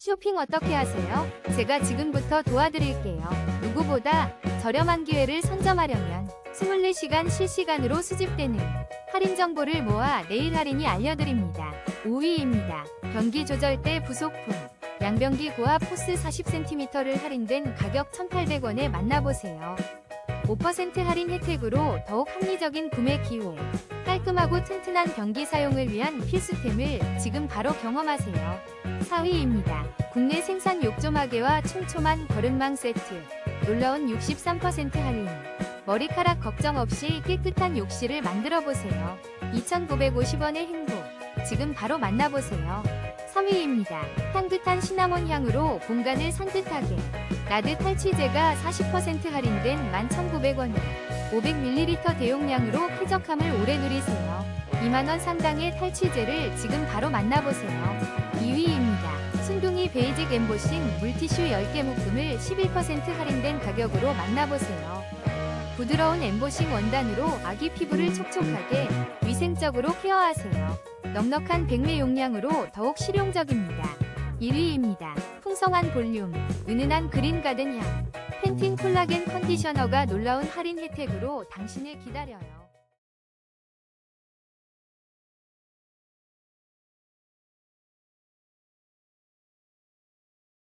쇼핑 어떻게 하세요? 제가 지금부터 도와드릴게요. 누구보다 저렴한 기회를 선점하려면 24시간 실시간으로 수집되는 할인 정보를 모아 내일 할인이 알려드립니다. 5위입니다. 변기 조절대 부속품. 양변기 고압 호스 40cm를 할인된 가격 1,800원에 만나보세요. 5% 할인 혜택으로 더욱 합리적인 구매 기회. 깔끔하고 튼튼한 변기 사용을 위한 필수템을 지금 바로 경험하세요. 4위입니다. 국내 생산 욕조마개와 촘촘한 거름망 세트. 놀라운 63% 할인. 머리카락 걱정 없이 깨끗한 욕실을 만들어 보세요. 2,950원의 행복. 지금 바로 만나보세요. 3위입니다. 향긋한 시나몬 향으로 공간을 산뜻하게. 나드 탈취제가 40% 할인된 11,900원에 500ml 대용량으로 쾌적함을 오래 누리세요. 2만원 상당의 탈취제를 지금 바로 만나보세요. 2위입니다. 순둥이 베이직 엠보싱 물티슈 10개 묶음을 11% 할인된 가격으로 만나보세요. 부드러운 엠보싱 원단으로 아기 피부를 촉촉하게 위생적으로 케어하세요. 넉넉한 백매 용량으로 더욱 실용적입니다. 1위입니다. 풍성한 볼륨, 은은한 그린 가든 향, 펜틴 콜라겐 컨디셔너가 놀라운 할인 혜택으로 당신을 기다려요.